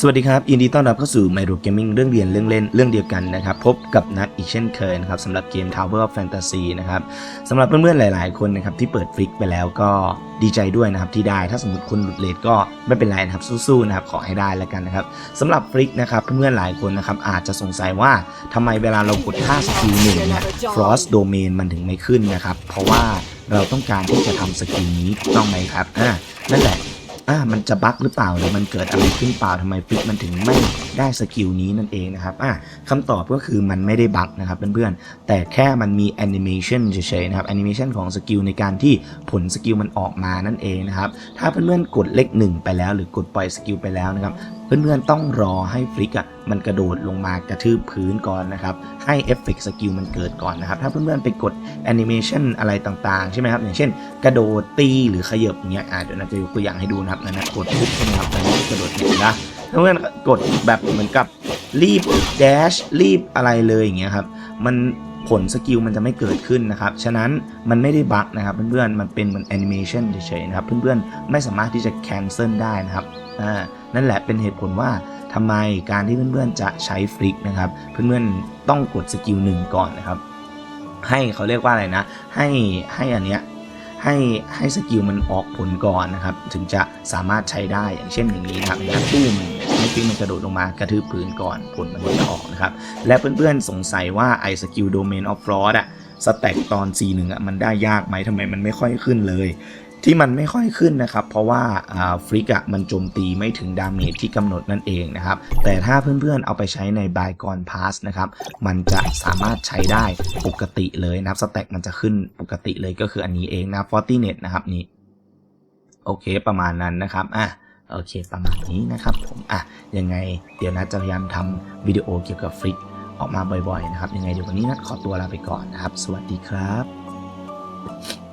สวัสดีครับยินดีต้อนรับเข้าสู่ m y r o Gaming เรื่องเรียนเรื่องเล่นเรื่องเดียวกันนะครับพบกับนัดอีกเช่นเคยนะครับสำหรับเกม Tower of Fantasy นะครับสำหรับเพื่อนๆหลาย ๆ คนนะครับที่เปิดฟลิกไปแล้วก็ดีใจด้วยนะครับที่ได้ถ้าสมมติคุณหลุดเลทก็ไม่เป็นไรนะครับสู้ๆนะครับขอให้ได้แล้วกันนะครับสำหรับฟลิกนะครับเพื่อนๆหลายคนนะครับอาจจะสงสัยว่าทำไมเวลาเรากดท่าสกิลหนึ่งเนี่ย Frost Domain มันถึงไม่ขึ้นนะครับเพราะว่าเราต้องการที่จะทำสกิลนี้ถูกต้องไหมครับอ่านั่นแหละ อ่ามันจะบั๊กหรือเปล่าหรือมันเกิดอะไรขึ้นเปล่าทำไมฟิกมันถึงไม่ ได้สกิลนี้นั่นเองนะครับอ่าคำตอบก็คือมันไม่ได้บั๊กนะครับเพื่อนๆ แต่แค่มันมีแอนิเมชันเฉยๆนะครับแอนิเมชันของสกิลในการที่ผลสกิลมันออกมานั่นเองนะครับ ถ้าเพื่อนๆ กดเลขหนึ่งไปแล้ว หรือกดปล่อยสกิลไปแล้วนะครับเพื่อนๆ ต้องรอให้ฟลิกอะมันกระโดดลงมากระทืบพื้นก่อนนะครับ ให้เอฟเฟกต์สกิลมันเกิดก่อนนะครับ ถ้าเพื่อนๆ ไปกดแอนิเมชันอะไรต่างๆ ใช่ไหมครับ อย่างเช่น กระโดดตีหรือขยับอย่างเงี้ยอ่าเดี๋ยวนะจะยกตัวอย่างให้ดูนะครับนั่นะกดปุ๊บใช่ไหมครับอันนี้กระโดดเห็นนะ เพื่อนกดแบบเหมือนกับรีบแดชรีบอะไรเลยอย่างเงี้ยครับมันผลสกิลมันจะไม่เกิดขึ้นนะครับ ฉะนั้นมันไม่ได้บั๊กนะครับเพื่อนๆ มันเป็นเหมือนแอนิเมชันเฉยๆนะครับ เพื่อนๆ ไม่สามารถที่จะแคนเซิลได้นะครับ อ่า นั่นแหละเป็นเหตุผลว่าทำไมการที่เพื่อนๆ จะใช้ฟลิกนะครับ เพื่อนๆ ต้องกดสกิลหนึ่งก่อนนะครับ ให้เขาเรียกว่าอะไรนะ ให้ให้อันเนี้ย ให้ให้สกิลมันออกผลก่อนนะครับ ถึงจะสามารถใช้ได้อย่างเช่นอย่างนี้นะครับอย่างตู้มให้ปิ้งมันกระโดดลงมากระทืบพื้นก่อนผลมันจะออกนะครับ และเพื่อนๆสงสัยว่าไอ้สกิลโดเมนออฟฟรอสอะสแต็กตอน C1 อะมันได้ยากไหมทำไมมันไม่ค่อยขึ้นเลย ที่มันไม่ค่อยขึ้นนะครับ เพราะว่าฟริกอะมันโจมตีไม่ถึงดาเมจที่กำหนดนั่นเองนะครับ แต่ถ้าเพื่อนๆเอาไปใช้ในบายกอนพาสนะครับ มันจะสามารถใช้ได้ปกติเลยนะครับสแต็กมันจะขึ้นปกติเลยก็คืออันนี้เองนะ Fortinet นะครับนี่โอเคประมาณนั้นนะครับอะโอเคประมาณนี้นะครับผมอะยังไงเดี๋ยวนะจะพยายามทำวิดีโอเกี่ยวกับฟริกออกมาบ่อยๆนะครับ ยังไงเดี๋ยววันนี้นะขอตัวลาไปก่อนนะครับ สวัสดีครับ